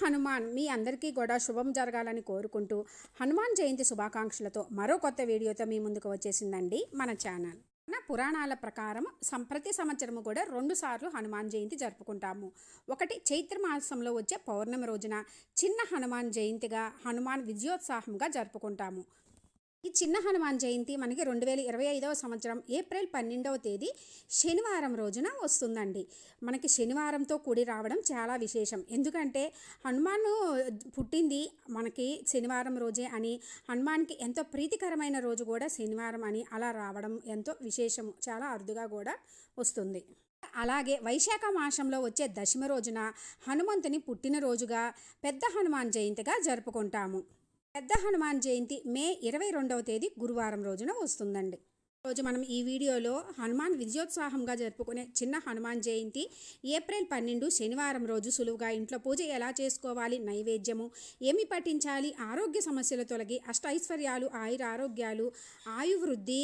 హనుమాన్ మీ అందరికీ కూడా శుభం జరగాలని కోరుకుంటూ హనుమాన్ జయంతి శుభాకాంక్షలతో మరో కొత్త వీడియోతో మీ ముందుకు వచ్చేసిందండి మన ఛానల్. మన పురాణాల ప్రకారం ప్రతి సంవత్సరము కూడా రెండు సార్లు హనుమాన్ జయంతి జరుపుకుంటాము. ఒకటి చైత్ర మాసంలో వచ్చే పౌర్ణమి రోజున చిన్న హనుమాన్ జయంతిగా హనుమాన్ విజయోత్సాహంగా జరుపుకుంటాము. ఈ చిన్న హనుమాన్ జయంతి మనకి రెండు వేల ఇరవై ఐదవ సంవత్సరం ఏప్రిల్ పన్నెండవ తేదీ శనివారం రోజున వస్తుందండి. మనకి శనివారంతో కూడి రావడం చాలా విశేషం. ఎందుకంటే హనుమాను పుట్టింది మనకి శనివారం రోజే అని హనుమాన్కి ఎంతో ప్రీతికరమైన రోజు కూడా శనివారం అని అలా రావడం ఎంతో విశేషము చాలా అరుదుగా కూడా వస్తుంది. అలాగే వైశాఖ మాసంలో వచ్చే దశమి రోజున హనుమంతుని పుట్టినరోజుగా పెద్ద హనుమాన్ జయంతిగా జరుపుకుంటాము. పెద్ద హనుమాన్ జయంతి మే ఇరవై రెండవ తేదీ గురువారం రోజున వస్తుందండి. రోజు మనం ఈ వీడియోలో హనుమాన్ విజయోత్సాహంగా జరుపుకునే చిన్న హనుమాన్ జయంతి ఏప్రిల్ పన్నెండు శనివారం రోజు సులువుగా ఇంట్లో పూజ ఎలా చేసుకోవాలి నైవేద్యము ఏమి పఠించాలి ఆరోగ్య సమస్యలు తొలగి అష్టైశ్వర్యాలు ఆయుర ఆరోగ్యాలు ఆయువృద్ధి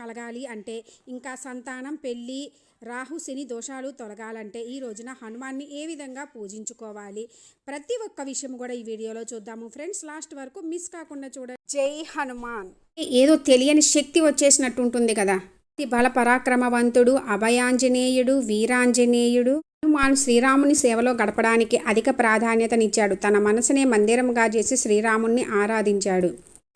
కలగాలి అంటే ఇంకా సంతానం పెళ్ళి రాహు శని దోషాలు తొలగాలంటే ఈ రోజున హనుమాన్ని ఏ విధంగా పూజించుకోవాలి? ప్రతి ఒక్క విషయం కూడా ఈ వీడియోలో చూద్దాము. ఫ్రెండ్స్ లాస్ట్ వరకు మిస్ కాకుండా చూడండి. జై హనుమాన్! ఏదో తెలియని శక్తి వచ్చేసినట్టు ఉంటుంది కదా. ఈ బల పరాక్రమవంతుడు అభయాంజనేయుడు వీరాంజనేయుడు. హనుమాన్ శ్రీరాముని సేవలో గడపడానికి అధిక ప్రాధాన్యతనిచ్చాడు. తన మనసునే మందిరంగా చేసి శ్రీరాముణ్ణి ఆరాధించాడు.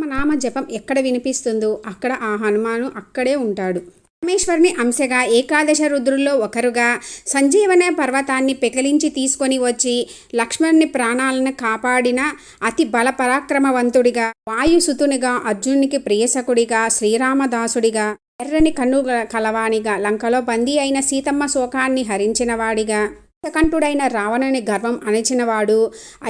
నామ జపం ఎక్కడ వినిపిస్తుందో అక్కడ ఆ హనుమాను అక్కడే ఉంటాడు. పరమేశ్వరుని అంశగా ఏకాదశ రుద్రుల్లో ఒకరుగా సంజీవన పర్వతాన్ని పెకిలించి తీసుకొని వచ్చి లక్ష్మణుని ప్రాణాలను కాపాడిన అతి బల పరాక్రమవంతుడిగా వాయుసుతునిగా అర్జునునికి ప్రియసకుడిగా శ్రీరామదాసుడిగా ఎర్రని కన్ను కలవానిగా లంకలో బందీ అయిన సీతమ్మ శోకాన్ని హరించినవాడిగా శకంఠుడైన రావణుని గర్వం అణచినవాడు.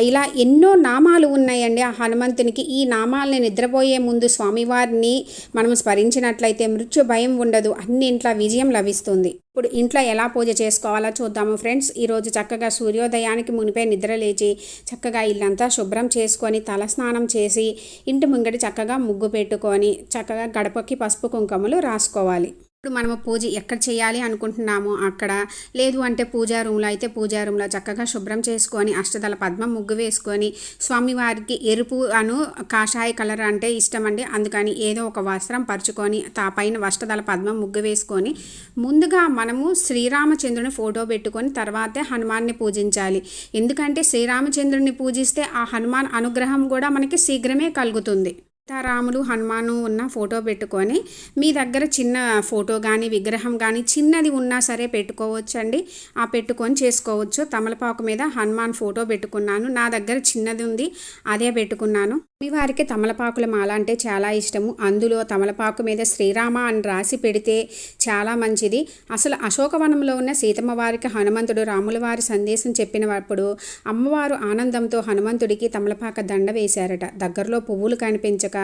ఇలా ఎన్నో నామాలు ఉన్నాయండి. ఆ హనుమంతునికి ఈ నామాలని నిద్రపోయే ముందు స్వామివారిని మనం స్మరించినట్లయితే మృత్యు భయం ఉండదు. అన్ని ఇంట్లో విజయం లభిస్తుంది. ఇప్పుడు ఇంట్లో ఎలా పూజ చేసుకోవాలో చూద్దాము ఫ్రెండ్స్. ఈరోజు చక్కగా సూర్యోదయానికి మునిపే నిద్ర లేచి చక్కగా ఇల్లంతా శుభ్రం చేసుకొని తలస్నానం చేసి ఇంటి ముంగటి చక్కగా ముగ్గు పెట్టుకొని చక్కగా గడపకి పసుపు కుంకుమలు రాసుకోవాలి. ఇప్పుడు మనము పూజ ఎక్కడ చేయాలి అనుకుంటున్నామో అక్కడ. లేదు అంటే పూజా రూమ్లో అయితే పూజా రూమ్లో చక్కగా శుభ్రం చేసుకొని అష్టదళ పద్మం ముగ్గు వేసుకొని స్వామివారికి ఎరుపు అను కాషాయ కలర్ అంటే ఇష్టం అండి. అందుకని ఏదో ఒక వస్త్రం పరుచుకొని తా పైన అష్టదళ పద్మం ముగ్గు వేసుకొని ముందుగా మనము శ్రీరామచంద్రుని ఫోటో పెట్టుకొని తర్వాతే హనుమాన్ని పూజించాలి. ఎందుకంటే శ్రీరామచంద్రుని పూజిస్తే ఆ హనుమాన్ అనుగ్రహం కూడా మనకి శీఘ్రమే కలుగుతుంది. సీతారాములు హనుమాను ఉన్న ఫోటో పెట్టుకొని మీ దగ్గర చిన్న ఫోటో కానీ విగ్రహం కానీ చిన్నది ఉన్నా సరే పెట్టుకోవచ్చండి. ఆ పెట్టుకొని చేసుకోవచ్చు. తమలపాకు మీద హనుమాన్ ఫోటో పెట్టుకున్నాను. నా దగ్గర చిన్నది ఉంది. అదే పెట్టుకున్నాను. వారికి తమలపాకుల మాల అంటే చాలా ఇష్టము. అందులో తమలపాకు మీద శ్రీరామ అని రాసి పెడితే చాలా మంచిది. అసలు అశోకవనంలో ఉన్న సీతమ్మ వారికి హనుమంతుడు రాముల వారి సందేశం చెప్పినప్పుడు అమ్మవారు ఆనందంతో హనుమంతుడికి తమలపాక దండ వేశారట. దగ్గరలో పువ్వులు కనిపించక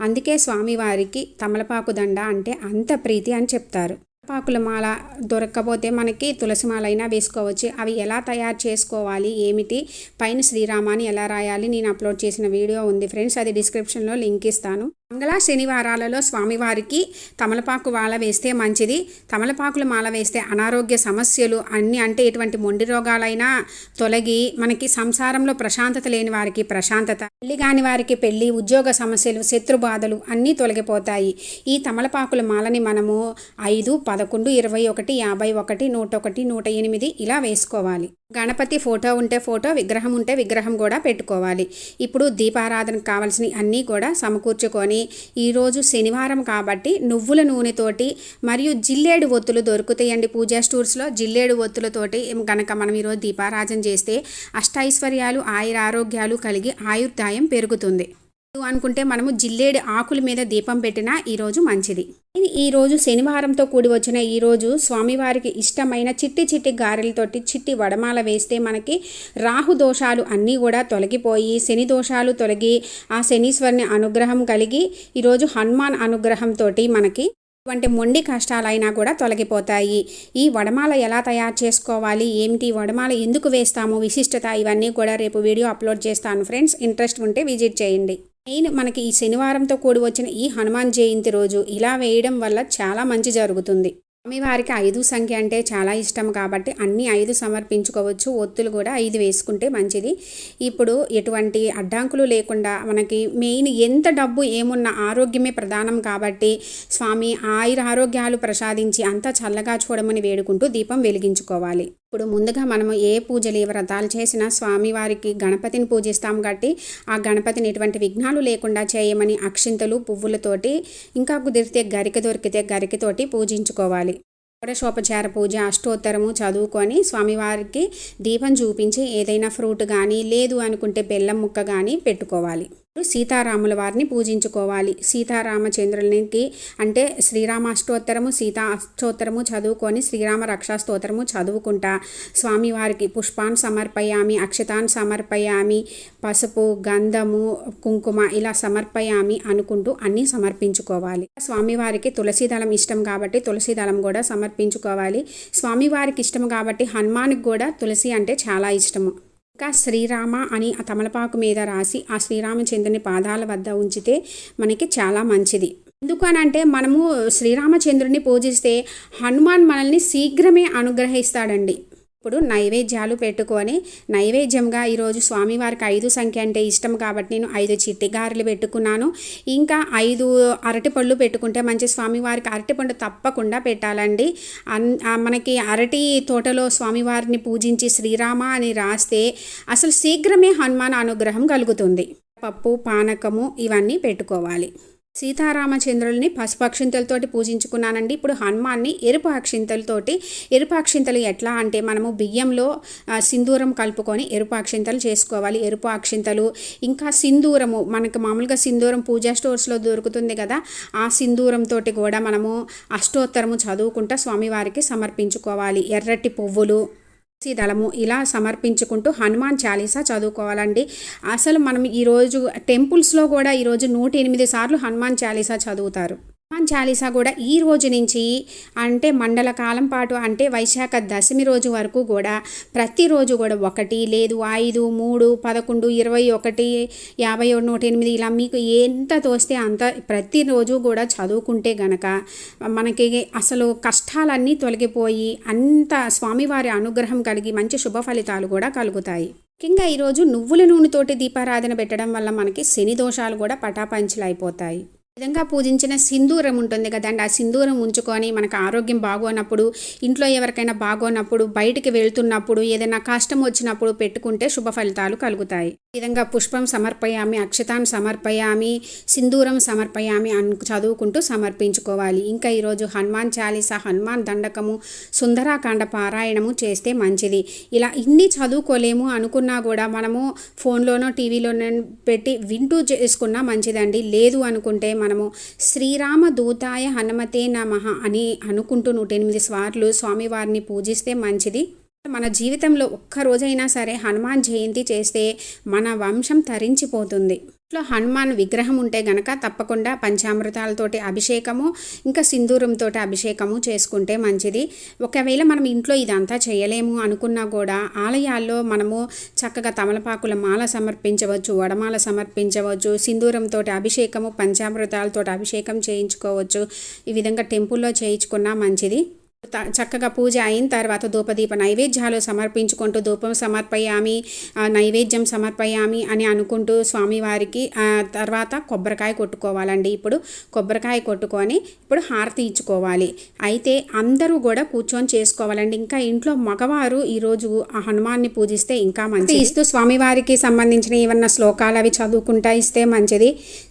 అందుకే స్వామివారికి తమలపాకు దండ అంటే అంత ప్రీతి అని చెప్తారు. పాకుల మాల దొరక్కపోతే మనకి తులసి మాల అయినా వేసుకోవచ్చు. అవి ఎలా తయారు చేసుకోవాలి? ఏమిటి? పైన శ్రీరామాని ఎలా రాయాలి? నేను అప్లోడ్ చేసిన వీడియో ఉంది. ఫ్రెండ్స్ అది డిస్క్రిప్షన్లో లింక్ ఇస్తాను. మంగళ శనివారాలలో స్వామివారికి తమలపాకు మాల వేస్తే మంచిది. తమలపాకుల మాల వేస్తే అనారోగ్య సమస్యలు అన్నీ అంటే ఎటువంటి మొండి రోగాలైనా తొలగి మనకి సంసారంలో ప్రశాంతత లేని వారికి ప్రశాంతత పెళ్ళి కాని వారికి పెళ్ళి ఉద్యోగ సమస్యలు శత్రు బాధలు అన్నీ తొలగిపోతాయి. ఈ తమలపాకుల మాలని మనము ఐదు పదకొండు ఇరవై ఒకటి యాభై ఒకటి నూట ఒకటి నూట ఎనిమిది ఇలా వేసుకోవాలి. గణపతి ఫోటో ఉంటే ఫోటో విగ్రహం ఉంటే విగ్రహం కూడా పెట్టుకోవాలి. ఇప్పుడు దీపారాధనకు కావాల్సిన అన్నీ కూడా సమకూర్చుకొని ఈరోజు శనివారం కాబట్టి నువ్వుల నూనెతోటి మరియు జిల్లేడు ఒత్తులు దొరుకుతాయండి పూజా స్టోర్స్లో. జిల్లేడు ఒత్తులతోటి కనుక మనం ఈరోజు దీపారాధన చేస్తే అష్టైశ్వర్యాలు ఆయుర ఆరోగ్యాలు కలిగి ఆయుర్దాయం పెరుగుతుంది. అనుకుంటే మనము జిల్లేడు ఆకుల మీద దీపం పెట్టినా ఈరోజు మంచిది. ఈరోజు శనివారంతో కూడి వచ్చిన ఈరోజు స్వామివారికి ఇష్టమైన చిట్టి చిట్టి గారెలతోటి చిట్టి వడమాల వేస్తే మనకి రాహు దోషాలు అన్నీ కూడా తొలగిపోయి శని దోషాలు తొలగి ఆ శనీశ్వరుని అనుగ్రహం కలిగి ఈరోజు హనుమాన్ అనుగ్రహంతో మనకి ఇటువంటి మొండి కష్టాలైనా కూడా తొలగిపోతాయి. ఈ వడమాల ఎలా తయారు చేసుకోవాలి? ఏమిటి? వడమాల ఎందుకు వేస్తాము? విశిష్టత ఇవన్నీ కూడా రేపు వీడియో అప్లోడ్ చేస్తాను. ఫ్రెండ్స్ ఇంట్రెస్ట్ ఉంటే విజిట్ చేయండి. మెయిన్ మనకి ఈ శనివారంతో కూడి వచ్చిన ఈ హనుమాన్ జయంతి రోజు ఇలా వేయడం వల్ల చాలా మంచి జరుగుతుంది. స్వామివారికి ఐదు సంఖ్య అంటే చాలా ఇష్టం కాబట్టి అన్ని ఐదు సమర్పించుకోవచ్చు. ఒత్తులు కూడా ఐదు వేసుకుంటే మంచిది. ఇప్పుడు ఎటువంటి అడ్డంకులు లేకుండా మనకి మెయిన్ ఎంత డబ్బు ఏమున్నా ఆరోగ్యమే ప్రధానం కాబట్టి స్వామి ఆయుర ఆరోగ్యాలు ప్రసాదించి అంతా చల్లగా చూడమని వేడుకుంటూ దీపం వెలిగించుకోవాలి. ఇప్పుడు ముందుగా మనము ఏ పూజలు ఏ వ్రతాలు చేసినా స్వామివారికి గణపతిని పూజిస్తాం కాబట్టి ఆ గణపతిని ఎటువంటి విఘ్నాలు లేకుండా చేయమని అక్షింతలు పువ్వులతోటి ఇంకా కుదిరితే గరిక దొరికితే గరికతోటి పూజించుకోవాలి. షోపచార పూజ అష్టోత్తరము చదువుకొని స్వామివారికి దీపం చూపించి ఏదైనా ఫ్రూట్ కానీ లేదు అనుకుంటే బెల్లం ముక్క కానీ పెట్టుకోవాలి. సీతారాముల వారిని పూజించుకోవాలి. సీతారామచంద్రునికి అంటే శ్రీరామాష్టోత్తరము సీతా అష్టోత్తరము చదువుకొని శ్రీరామ రక్షా స్తోత్రము చదువుకుంటా. స్వామివారికి పుష్పాన్ సమర్పయామి అక్షతాన్ సమర్పయామి పసుపు గంధము కుంకుమ ఇలా సమర్పయామి అనుకుంటూ అన్నీ సమర్పించుకోవాలి. స్వామివారికి తులసి దళం ఇష్టం కాబట్టి తులసి దళం కూడా సమర్పించుకోవాలి. స్వామివారికి ఇష్టం కాబట్టి హనుమాన్కి కూడా తులసి అంటే చాలా ఇష్టము. ఇంకా శ్రీరామ అని ఆ తమలపాకు మీద రాసి ఆ శ్రీరామచంద్రుని పాదాల వద్ద ఉంచితే మనకి చాలా మంచిది. ఎందుకు అని అంటే మనము శ్రీరామచంద్రుని పూజిస్తే హనుమాన్ మనల్ని శీఘ్రమే అనుగ్రహిస్తాడండి. ఇప్పుడు నైవేద్యాలు పెట్టుకొని నైవేద్యంగా ఈరోజు స్వామివారికి ఐదు సంఖ్య అంటే ఇష్టం కాబట్టి నేను ఐదు చిట్టిగారెలు పెట్టుకున్నాను. ఇంకా ఐదు అరటిపళ్ళు పెట్టుకుంటే మంచి స్వామివారికి అరటిపండు తప్పకుండా పెట్టాలండి. మనకి అరటి తోటలో స్వామివారిని పూజించి శ్రీరామ అని రాస్తే అసలు శీఘ్రమే హనుమాన్ అనుగ్రహం కలుగుతుంది. పప్పు పానకము ఇవన్నీ పెట్టుకోవాలి. సీతారామచంద్రుల్ని పసుపు అక్షింతలతోటి పూజించుకున్నానండి. ఇప్పుడు హనుమాన్ని ఎరుపు అక్షింతలతోటి ఎరుపు అక్షింతలు ఎట్లా అంటే మనము బియ్యంలో సింధూరం కలుపుకొని ఎరుపు అక్షింతలు చేసుకోవాలి. ఎరుపు అక్షింతలు ఇంకా సింధూరము మనకు మామూలుగా సింధూరం పూజా స్టోర్స్లో దొరుకుతుంది కదా ఆ సింధూరంతో కూడా మనము అష్టోత్తరము చదువుకుంటా స్వామివారికి సమర్పించుకోవాలి. ఎర్రటి పువ్వులు దళము ఇలా సమర్పించుకుంటూ హనుమాన్ చాలీసా చదువుకోవాలండి. అసలు మనం ఈరోజు టెంపుల్స్లో కూడా ఈరోజు నూట ఎనిమిది సార్లు హనుమాన్ చాలీసా చదువుతారు. హనుమాన్ చాలీసా కూడా ఈ రోజు నుంచి అంటే మండల కాలం పాటు అంటే వైశాఖ దశమి రోజు వరకు కూడా ప్రతిరోజు కూడా ఒకటి లేదు ఐదు మూడు పదకొండు ఇరవై ఒకటి యాభై నూట ఎనిమిది ఇలా మీకు ఎంత తోస్తే అంత ప్రతిరోజు కూడా చదువుకుంటే గనక మనకి అసలు కష్టాలన్నీ తొలగిపోయి అంత స్వామివారి అనుగ్రహం కలిగి మంచి శుభ ఫలితాలు కూడా కలుగుతాయి. ముఖ్యంగా ఈరోజు నువ్వుల నూనెతోటి దీపారాధన పెట్టడం వల్ల మనకి శని దోషాలు కూడా పటాపంచలు అయిపోతాయి. విధంగా పూజించిన సింధూరం ఉంటుంది కదండి ఆ సింధూరం ఉంచుకొని మనకు ఆరోగ్యం బాగోనప్పుడు ఇంట్లో ఎవరికైనా బాగోనప్పుడు బయటికి వెళ్తున్నప్పుడు ఏదైనా కష్టం వచ్చినప్పుడు పెట్టుకుంటే శుభ ఫలితాలు కలుగుతాయి. విధంగా పుష్పం సమర్పయామి అక్షతాన్ని సమర్పయామి సింధూరం సమర్పయామి అను చదువుకుంటూ సమర్పించుకోవాలి. ఇంకా ఈరోజు హనుమాన్ చాలీస హనుమాన్ దండకము సుందరాకాండ పారాయణము చేస్తే మంచిది. ఇలా ఇన్ని చదువుకోలేము అనుకున్నా కూడా మనము ఫోన్లోనో టీవీలోనో పెట్టి వింటూ చేసుకున్నా మంచిదండి. లేదు అనుకుంటే మనము శ్రీరామ దూతాయ హనుమతే నమ అని అనుకుంటూ నూట ఎనిమిది సార్లు స్వామివారిని పూజిస్తే మంచిది. మన జీవితంలో ఒక్క రోజైనా సరే హనుమాన్ జయంతి చేస్తే మన వంశం తరించిపోతుంది. ఇంట్లో హనుమాన్ విగ్రహం ఉంటే గనక తప్పకుండా పంచామృతాలతోటి అభిషేకము ఇంకా సింధూరంతో అభిషేకము చేసుకుంటే మంచిది. ఒకవేళ మనం ఇంట్లో ఇదంతా చేయలేము అనుకున్నా కూడా ఆలయాల్లో మనము చక్కగా తమలపాకుల మాల సమర్పించవచ్చు వడమాల సమర్పించవచ్చు సింధూరంతో అభిషేకము పంచామృతాలతో అభిషేకం చేయించుకోవచ్చు. ఈ విధంగా టెంపుల్లో చేయించుకున్నా మంచిది. చక్కగా పూజ అయిన తర్వాత ధూపదీప నైవేద్యాలు సమర్పించుకుంటూ ధూపం సమర్పయామి నైవేద్యం సమర్పయామి అని అనుకుంటూ స్వామివారికి తర్వాత కొబ్బరికాయ కొట్టుకోవాలండి. ఇప్పుడు కొబ్బరికాయ కొట్టుకొని ఇప్పుడు హారతి ఇచ్చుకోవాలి. అయితే అందరూ కూడా కూర్చొని చేసుకోవాలండి. ఇంకా ఇంట్లో మగవారు ఈరోజు ఆ హనుమాన్ని పూజిస్తే ఇంకా మంచిది. ఇస్తూ స్వామివారికి సంబంధించిన ఏమన్నా శ్లోకాలు అవి చదువుకుంటా ఇస్తే మంచిది.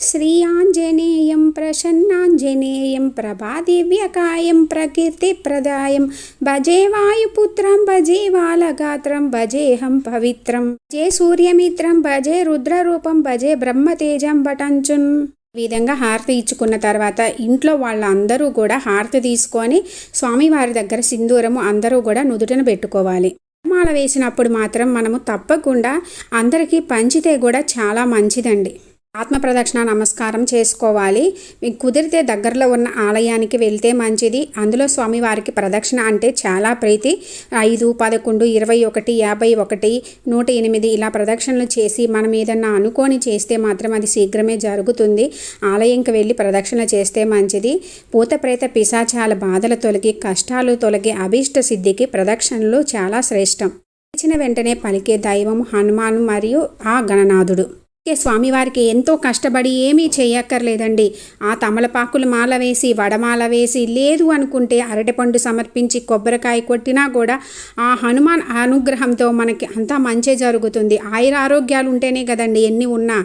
శ్రీ ఆంజనేయం ప్రసన్నాంజనేయం ప్రభాదివ్యకాయం ప్రకీర్తి ప్ర ప్రదాయం భజే వాయుపుత్రం భజే బాలగాత్రం భజేహం పవిత్రం. భజే సూర్యమిత్రం భజే రుద్రరూపం భజే బ్రహ్మతేజం బటంచున్ విధంగా హారతి ఇచ్చుకున్న తర్వాత ఇంట్లో వాళ్ళందరూ కూడా హారతి తీసుకొని స్వామివారి దగ్గర సింధూరము అందరూ కూడా నుదుటన పెట్టుకోవాలి. మాల వేసినప్పుడు మాత్రం మనము తప్పకుండా అందరికీ పంచితే కూడా చాలా మంచిదండి. ఆత్మ ప్రదక్షిణ నమస్కారం చేసుకోవాలి. మీకు కుదిరితే దగ్గరలో ఉన్న ఆలయానికి వెళ్తే మంచిది. అందులో స్వామివారికి ప్రదక్షిణ అంటే చాలా ప్రీతి. ఐదు పదకొండు ఇరవై ఒకటి యాభై ఒకటి నూట ఎనిమిది ఇలా ప్రదక్షిణలు చేసి మనం ఏదన్నా అనుకొని చేస్తే మాత్రం అది శీఘ్రమే జరుగుతుంది. ఆలయంకి వెళ్ళి ప్రదక్షిణ చేస్తే మంచిది. పూత ప్రేత పిశాచాల బాధలు తొలగి కష్టాలు తొలగి అభీష్ట సిద్ధికి ప్రదక్షిణలు చాలా శ్రేష్టం. ఇచ్చిన వెంటనే పలికే దైవం హనుమాన్ మరియు ఆ గణనాథుడు. స్వామివారికి ఎంతో కష్టపడి ఏమీ చేయక్కర్లేదండి. ఆ తమలపాకులు మాల వేసి వడమాల వేసి లేదు అనుకుంటే అరటిపండు సమర్పించి కొబ్బరికాయ కొట్టినా కూడా ఆ హనుమాన్ అనుగ్రహంతో మనకి అంతా మంచి జరుగుతుంది. ఆయుర ఆరోగ్యాలు ఉంటేనే కదండి ఎన్ని ఉన్నా.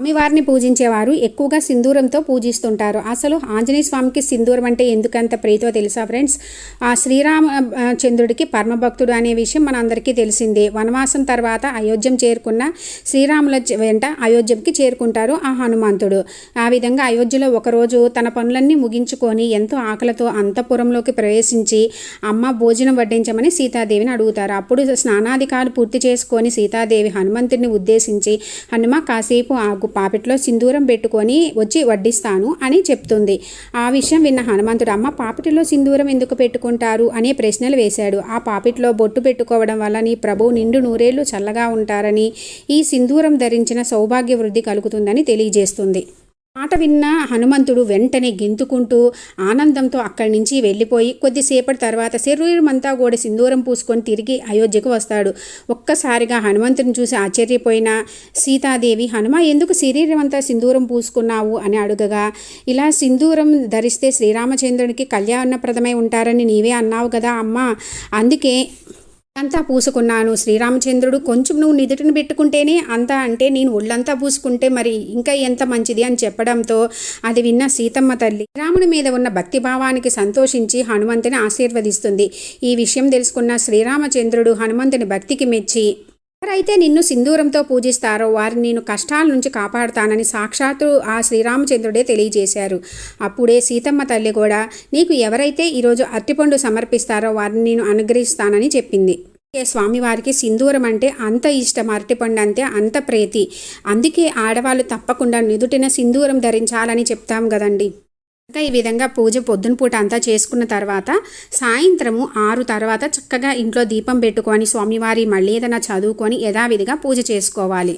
స్వామివారిని పూజించేవారు ఎక్కువగా సింధూరంతో పూజిస్తుంటారు. అసలు ఆంజనేయ స్వామికి సింధూరం అంటే ఎందుకంత ప్రీతో తెలుసా ఫ్రెండ్స్? ఆ శ్రీరామ చంద్రుడికి పరమభక్తుడు అనే విషయం మన అందరికీ తెలిసిందే. వనవాసం తర్వాత అయోధ్యం చేరుకున్న శ్రీరాముల వెంట అయోధ్యకి చేరుకుంటారు ఆ హనుమంతుడు. ఆ విధంగా అయోధ్యలో ఒకరోజు తన పనులన్నీ ముగించుకొని ఎంతో ఆకలితో అంతఃపురంలోకి ప్రవేశించి అమ్మ భోజనం వడ్డించమని సీతాదేవిని అడుగుతారు. అప్పుడు స్నానాధికారులు పూర్తి చేసుకొని సీతాదేవి హనుమంతుడిని ఉద్దేశించి హనుమ కాసేపు ఆగు. పాపిట్లో సింధూరం పెట్టుకొని వచ్చి వడ్డిస్తాను అని చెప్తుంది. ఆ విషయం విన్న హనుమంతుడు అమ్మ పాపిటిలో సింధూరం ఎందుకు పెట్టుకుంటారు? అనే ప్రశ్నలు వేశాడు. ఆ పాపిట్లో బొట్టు పెట్టుకోవడం వల్ల నీ ప్రభువు నిండు నూరేళ్ళు చల్లగా ఉంటారని ఈ సింధూరం ధరించిన సౌభాగ్య వృద్ధి కలుగుతుందని తెలియజేస్తుంది. మాట విన్న హనుమంతుడు వెంటనే గెంతుకుంటూ ఆనందంతో అక్కడి నుంచి వెళ్ళిపోయి కొద్దిసేపటి తర్వాత శరీరమంతా కూడా సింధూరం పూసుకొని తిరిగి అయోధ్యకు వస్తాడు. ఒక్కసారిగా హనుమంతుని చూసి ఆశ్చర్యపోయిన సీతాదేవి హనుమ ఎందుకు శరీరం అంతా సింధూరం పూసుకున్నావు? అని అడుగగా ఇలా సింధూరం ధరిస్తే శ్రీరామచంద్రునికి కళ్యాణప్రదమై ఉంటారని నీవే అన్నావు కదా అమ్మ అందుకే అంతా పూసుకున్నాను. శ్రీరామచంద్రుడు కొంచెం నువ్వు నిదుటిని పెట్టుకుంటేనే అంతా అంటే నేను ఒళ్ళంతా పూసుకుంటే మరి ఇంకా ఎంత మంచిది అని చెప్పడంతో అది విన్న సీతమ్మ తల్లి రాముని మీద ఉన్న భక్తి భావానికి సంతోషించి హనుమంతుని ఆశీర్వదిస్తుంది. ఈ విషయం తెలుసుకున్న శ్రీరామచంద్రుడు హనుమంతుని భక్తికి మెచ్చి ఎవరైతే నిన్ను సింధూరంతో పూజిస్తారో వారిని నేను కష్టాల నుంచి కాపాడుతానని సాక్షాత్తు ఆ శ్రీరామచంద్రుడే తెలియజేశారు. అప్పుడే సీతమ్మ తల్లి కూడా నీకు ఎవరైతే ఈరోజు అరటిపండు సమర్పిస్తారో వారిని నేను అనుగ్రహిస్తానని చెప్పింది. స్వామివారికి సింధూరం అంటే అంత ఇష్టం అరటిపండు అంటే అంత ప్రీతి. అందుకే ఆడవాళ్ళు తప్పకుండా నిదుటిన సింధూరం ధరించాలని చెప్తాం కదండి. ఇంకా ఈ విధంగా పూజ పొద్దున పూట అంతా చేసుకున్న తర్వాత సాయంత్రము ఆరు తర్వాత చక్కగా ఇంట్లో దీపం పెట్టుకొని స్వామివారి మళ్ళీ ఏదైనా చదువుకొని యథావిధిగా పూజ చేసుకోవాలి.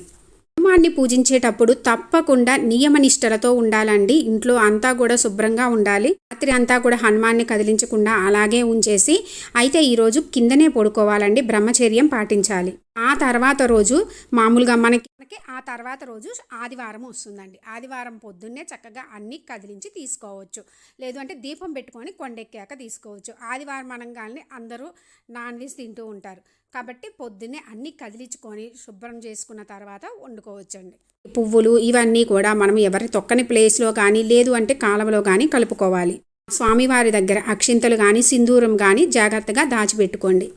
హనుమాన్ని పూజించేటప్పుడు తప్పకుండా నియమనిష్టలతో ఉండాలండి. ఇంట్లో అంతా కూడా శుభ్రంగా ఉండాలి. రాత్రి అంతా కూడా హనుమాన్ని కదిలించకుండా అలాగే ఉంచేసి అయితే ఈరోజు కిందనే పడుకోవాలండి. బ్రహ్మచర్యం పాటించాలి. ఆ తర్వాత రోజు మామూలుగా మనకి మనకి ఆ తర్వాత రోజు ఆదివారం వస్తుందండి. ఆదివారం పొద్దున్నే చక్కగా అన్నీ కదిలించి తీసుకోవచ్చు. లేదు అంటే దీపం పెట్టుకొని కొండెక్కాక తీసుకోవచ్చు. ఆదివారం అనగానే అందరూ నాన్ వెజ్ తింటూ ఉంటారు. కాబట్టి పొద్దున్నే అన్నీ కదిలించుకొని శుభ్రం చేసుకున్న తర్వాత వండుకోవచ్చండి. పువ్వులు ఇవన్నీ కూడా మనం ఎవరి తొక్కని ప్లేస్లో కానీ లేదు అంటే కాలువలో కానీ కలుపుకోవాలి. స్వామివారి దగ్గర అక్షింతలు కానీ సింధూరం కానీ జాగ్రత్తగా దాచిపెట్టుకోండి.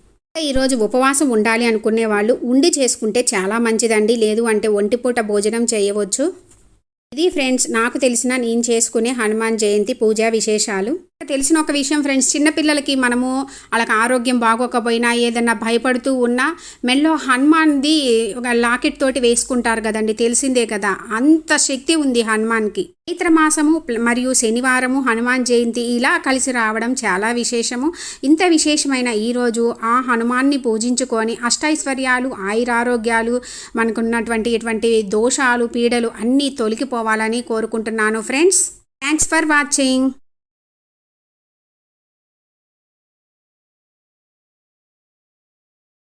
ఈరోజు ఉపవాసం ఉండాలి అనుకునే వాళ్ళు ఉండి చేసుకుంటే చాలా మంచిదండి. లేదు అంటే ఒంటిపూట భోజనం చేయవచ్చు. ఇది ఫ్రెండ్స్ నాకు తెలిసిన నేను చేసుకునే హనుమాన్ జయంతి పూజా విశేషాలు. తెలిసిన ఒక విషయం ఫ్రెండ్స్ చిన్నపిల్లలకి మనము వాళ్ళకి ఆరోగ్యం బాగోకపోయినా ఏదన్నా భయపడుతూ ఉన్నా మెల్లో హనుమాన్ది ఒక లాకెట్ తోటి వేసుకుంటారు కదండి తెలిసిందే కదా. అంత శక్తి ఉంది హనుమాన్కి. చైత్ర మాసము ప్ల- మరియు శనివారము హనుమాన్ జయంతి ఇలా కలిసి రావడం చాలా విశేషము. ఇంత విశేషమైన ఈరోజు ఆ హనుమాన్ని పూజించుకొని అష్టైశ్వర్యాలు ఆయురారోగ్యాలు మనకున్నటువంటి ఇటువంటి దోషాలు పీడలు అన్నీ తొలగిపోవాలని కోరుకుంటున్నాను ఫ్రెండ్స్ థ్యాంక్స్ ఫర్ వాచింగ్